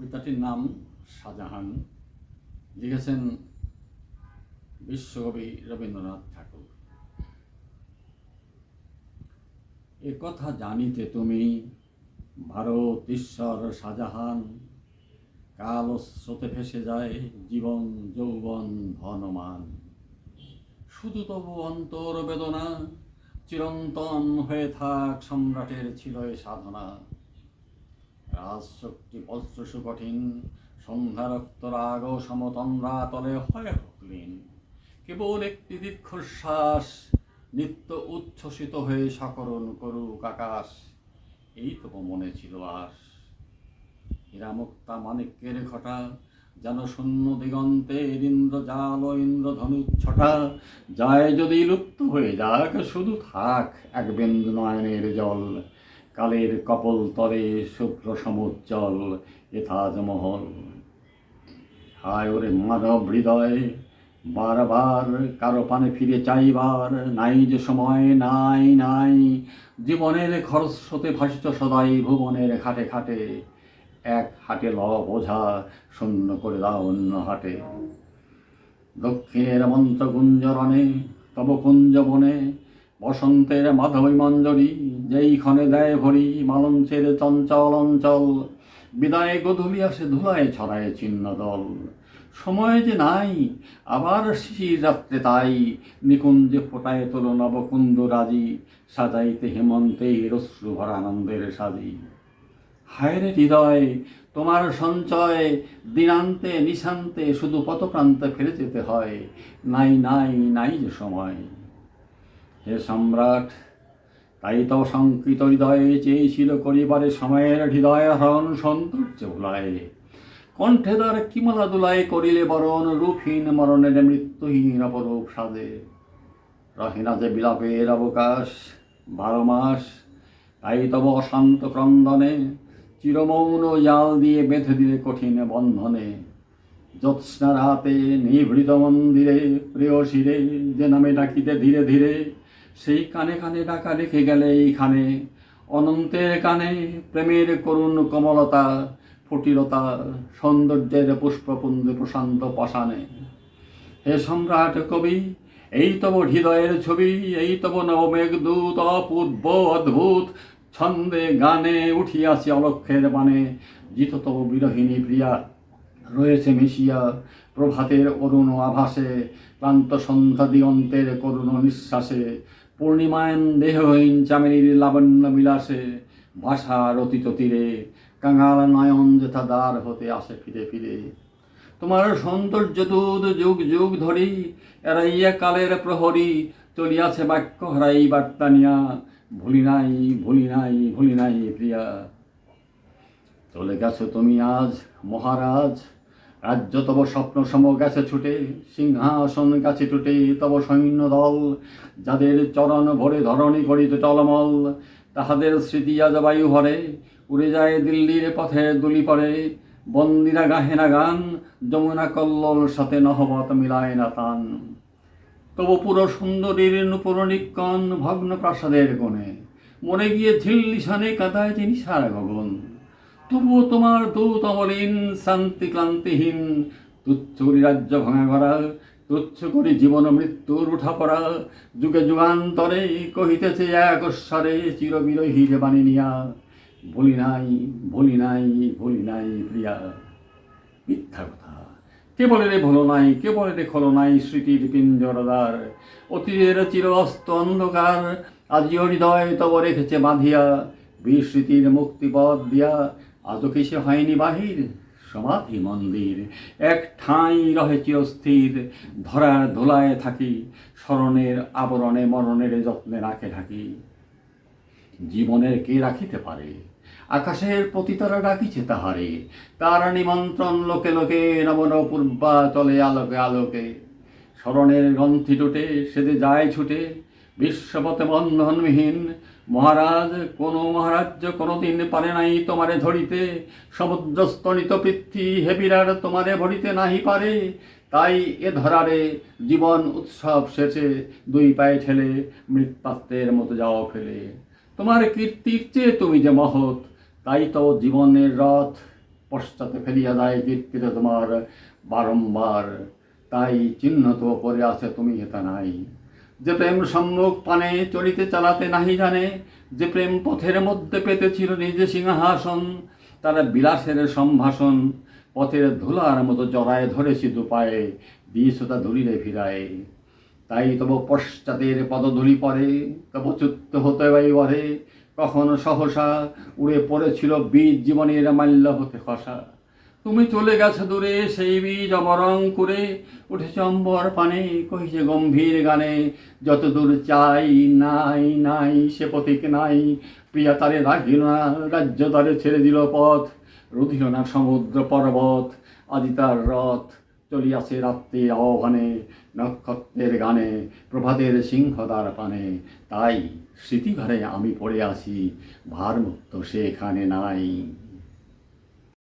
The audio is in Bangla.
কবিতাটির নাম শাহজাহান। লিখেছেন বিশ্বকবি রবীন্দ্রনাথ ঠাকুর। এ কথা জানিতে তুমি ভারত, ঈশ্বর, শাহজাহান, কাল স্রোতে ভেসে যায় জীবন, যৌবন, ধনমান। শুধু তবু অন্তর বেদনা, চিরন্তন হয়ে থাক সম্রাটের ছিল সাধনা। রাজশক্তি বস্ত্র কঠিন সন্ধ্যা রক্তরাগ সমতন্দ্রা তলে হয় হকলিন কেবল একটি দীর্ঘশ্বাস নিত্য উচ্ছ্বসিত হয়ে সকরণ করুক আকাশ, এই তো মনে ছিল আস হীরামুক্তা মানিক্যের ঘটা, যেন শূন্য দিগন্তে ইন্দ্র জাল ইন্দ্র ধনুচ্ছটা যায় যদি লুপ্ত হয়ে যাক, শুধু থাক এক বিন্দু নয়নের জল। কালের কপল তরে শুভ্র সমুজ্জ্বল এ তাজমহল হায় ওরে মানব হৃদয় বারবার কারও পানে ফিরে চাইবার নাই যে সময়, নাই নাই। জীবনের খরস্রোতে ভাসিত সদাই ভুবনের খাটে খাটে। এক হাটে ল বোঝা শূন্য করে দাও অন্য হাটে। দক্ষিণের মন্ত্র গুঞ্জরণে তব কুঞ্জ বনে, বসন্তের মাধবী মঞ্জরি যেই ক্ষণে দেয় ভরি মালঞ্চের চঞ্চল অঞ্চল, বিদায় গধূলি আসে ধুলায় ছড়ায় চিহ্ন দল। সময় যে নাই, আবার শিশির রাত্রে তাই, নিকুঞ্জে ফোটায় তোল নবকুন্দ রাজি, সাজাইতে হেমন্তে রশ্রু ভরা আনন্দের সাজি। হায়রে হৃদয়, তোমার সঞ্চয়, দিনান্তে নিশান্তে শুধু পথপ্রান্তে ফিরে যেতে হয়। নাই নাই নাই যে সময়। হে সম্রাট তাই তো শঙ্কিত হৃদয়ে চেয়েছিল করিবারে সময়ের হৃদয় হরণ সৌন্দর্য ভুলায়। কণ্ঠে দ্বার কিমলা দুলায় করিলে বরণ রূপহীন মরণের মৃত্যুহীন অপরূপ সাজে। রহিনা যে বিলাপের অবকাশ, বারো মাস, তাই তব অশান্ত ক্রন্দনে, চিরমৌন জাল দিয়ে বেঁধে দিলে কঠিন বন্ধনে। জ্যোৎস্না রাতে নিভৃত মন্দিরে শিরে যে নামে ডাকিতে ধীরে ধীরে সেই কানে কানে ডাকা রেখে গেলে এইখানে। অনন্তের কানে প্রেমের করুণ কমলতা, ফুটিলতা, সৌন্দর্যের পুষ্পপুঞ্জ প্রশান্ত পাষাণে। হে সম্রাট কবি, এই তব হৃদয়ের ছবি, এই তব নবমেঘ দূত, অপূর্ব অদ্ভুত ছন্দে গানে উঠিয়াছে অলক্ষের বানে জিত তব বিরহিণী প্রিয়া, রয়েছে মিশিয়া প্রভাতের অরুণ আভাসে, ক্লান্ত সন্ধ্যা দিগন্তের করুণ নিঃশ্বাসে। পূর্ণিমায়ন দেহহীন চামেলির লাবণ্য বিলাসে ভাষার অতীত তীরে, কাঙাল নয়ন যেথা দ্বার হতে আসে ফিরে ফিরে। তোমার সৌন্দর্য দুধ যুগ যুগ ধরি এরাইয়া কালের প্রহরী চলিয়াছে বাক্য হারাই বার্তা নিয়া, ভুলি নাই ভুলি নাই ভুলি নাই প্রিয়া। চলে গেছো তুমি আজ মহারাজ রাজ্য তব স্বপ্ন সম গেছে ছুটে, সিংহাসন গাছে টুটে, তব সৈন্য দল যাদের চরণ ভরে ধরণী করিতে টলমল, তাহাদের স্মৃতি আজ বায়ু ভরে, উড়ে যায় দিল্লির পথে দুলি পরে। বন্দিরা গাহে না গান, যমুনা কল্লোল সাথে নহবত মিলায় না তান। তবু পুরো সুন্দরীর নুপুর নিকন ভগ্ন প্রাসাদের কোণে মনে গিয়ে ঝিল্লিশানে কাদায় তিনি সারা গগন। তবুও তোমার দূত অমলিন শান্তি ক্লান্তিহীন তুচ্ছ করি রাজ্য ভাঙা করা তুচ্ছ করি জীবন মৃত্যুর উঠা পড়া, যুগে যুগান্তরে কহিতেছে এক স্বরে চিরবিরহীর বাণী নিয়া, বলি নাই বলি নাই বলি নাই প্রিয়া। মিথ্যা কথা। কে বলে রে ভোলো নাই কে বলে রে খোলো নাই স্মৃতির পিঞ্জরদার। অতীতের চির অস্ত অন্ধকার, আজিও হৃদয় তব রেখেছে বাঁধিয়া বিস্মৃতির মুক্তিপথ দিয়া আজও কি সে হয়নি বাহির? সমাধি মন্দির। এক ঠাঁই রহে চিরস্থির। ধরার ধোলায় থাকি। স্মরণের আবরণে মরণের যত্নে রাখে থাকি জীবনের কে রাখিতে পারে? আকাশের পতিতারা ডাকিছে তাহারে। তার নিমন্ত্রণ লোকে লোকে নবন পূর্বা চলে আলোকে আলোকে। স্মরণের গ্রন্থি টুটে সেদে যায় ছুটে। বিশ্বপথে বন্ধনবিহীন মহারাজ, কোন মহারাজ্য কোনোদিন পারে নাই তোমারে ধরিতে। সমুদ্রস্তনিত পৃথ্বী হেবিরার তোমারে ভরিতে নাহি পারে। তাই এ ধরারে জীবন উৎসব শেষে দুই পায়ে ঠেলে মৃৎপাত্রের মতো যাও ফেলে। তোমার কীর্তির চেয়ে তুমি যে মহৎ, তাই তো জীবনের রথ পশ্চাতে ফেলিয়া দেয় কীর্তিতে তোমার বারম্বার। তাই চিহ্ন তো পরে আছে তুমি হেতা নাই। যে প্রেম সম্মুখ পানে চলিতে চালাতে নাহি জানে, যে প্রেম পথের মধ্যে পেতেছিল নিজে সিংহাসন, তারা বিলাসের সম্ভাষণ, পথের ধুলার মতো জড়ায় ধরেছি দুপায়ে দিয়েছ তা ধুলিরে ফিরায় তাই তব পশ্চাতের পদধূলি পরে তব চুত্ত হতে বরে কখন সহসা উড়ে পড়েছিল বীজ জীবনের মাল্য হতে খসা। তুমি চলে গেছো দূরে, সেই বীজ অমরং করে উঠেছে অম্বর পানে। কহিছে গম্ভীর গানে, যত দূর চাই, নাই নাই, সে পথিক নাই। প্রিয়া তারে রাখিল না, রাজ্য তারে ছেড়ে দিল পথ। রুধিল না সমুদ্র পর্বত আদি তার রথ চলিয়াছে রাত্রির আহ্বানে, নক্ষত্রের গানে, প্রভাতের সিংহদার পানে। তাই স্মৃতিঘরে আমি পড়ে আছি, ভারমুক্ত সেখানে নাই।